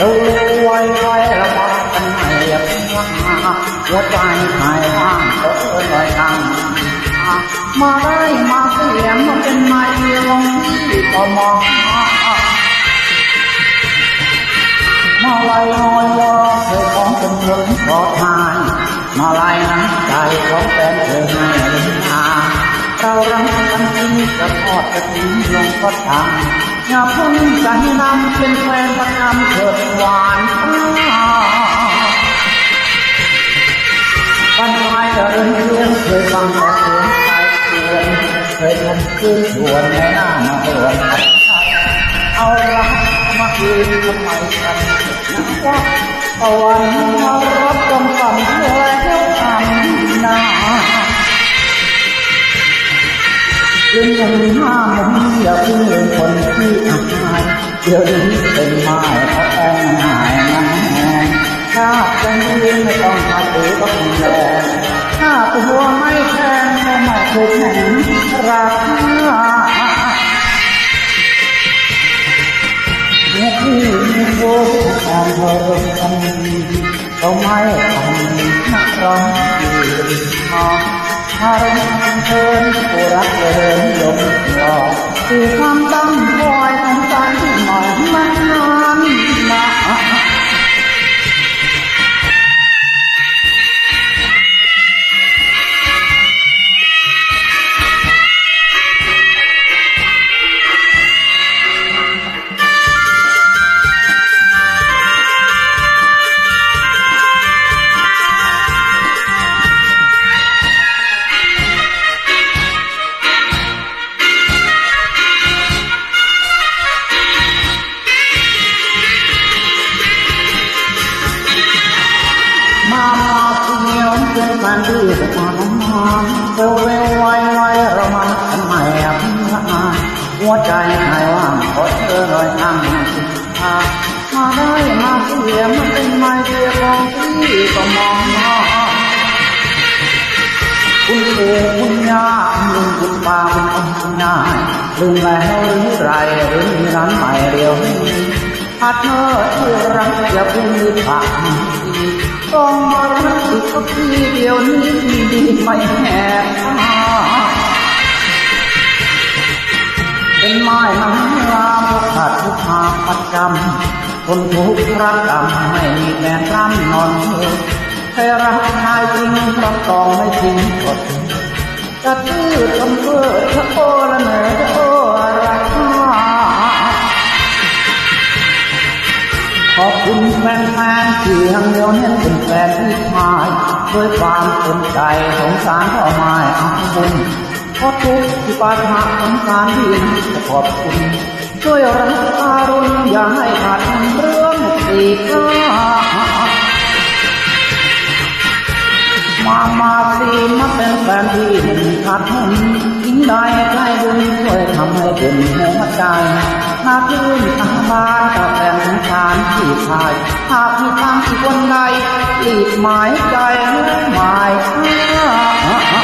ดูไว้ไว้ระวังกันให้อย่ว่าหัวใจหายว่างเออลอยทางมาได้มาเสียมาเป็นไม้เดียวที่ก็มองมาลายลอยลอยเคยของเป็นเรื่องขอทานมาลายน้ำใจของแฟนเธอให้ลืมตาเรารักกันจริงจะทอดจะทิ้งลงก็ทำ อย่าเพิ่งใจนำเป็นแฟนประจำเถิดหวานตาปันไม้เดินเรื่องเคยฟังแต่เสียงชายชวนเคยทำคืนชวนในหน้ามาเตือนเอาละมาคืนทำไมกันว่าตะวันมารับจำ เดี๋ยวนี้เป็นไม้เพราะแองหายมันแหงถ้าจะยืนไม่ต้องมาตีก็คงแรงถ้าตัวไม่แพงก็ไม่เคยแข็งราคาเมื่อที่มีโบการเธอทำก็ไม่ทำนักร้องที่หอถ้าเราเชิญผู้รักเดินยมรอคือความตั้งคอย เป็นแฟนที่จะมาทำงานเร็วเร็วไวไวเรามาทำไมอะพี่มาหัวใจหายว่างขอเธอหน่อยทางสิทามาได้มาเสียมันเป็นไม้เดียวของพี่ก็มองหน้าคุณปู่คุณย่าลุงคุณป้าคุณอมคุณนายลืมแล้วหรือไรหรือมีร้านใหม่เดียวนี้ถ้าเธอช่วยรักอย่าเพิ่งลืมปาก ต้องมารักอีกสักทีเดียวนี้ดีไม่แหกเป็นไม้น้ำลามขาดทุกหาประจำคนทุกข์รักกรรมไม่มีแฟนร่ำนอนเธอใครรักชายจริงราะตองไม่จริงกดจะตื้อทำเพื่อโอละเหนอะโอ ขอบคุณแฟนๆที่ยังเหนียวแน่นเป็นแฟนที่ชายด้วยความเต็มใจสงสารพ่อไม้อาบุญขอทุกที่ปาฐาสงสารที่จะขอบคุณช่วยรักการุณอย่าให้ขาดเรื่องตีก้ามามาสีมาเป็นแฟนที่หนึ่งขาดทุนยิ่งได้ใกล้บุญช่วยทำให้เป็นหัวใจหากยื่นทา บานก็แปลงสงารพี่ชายหากมีทางที่คนใดรีบหมายใจหมายเธอ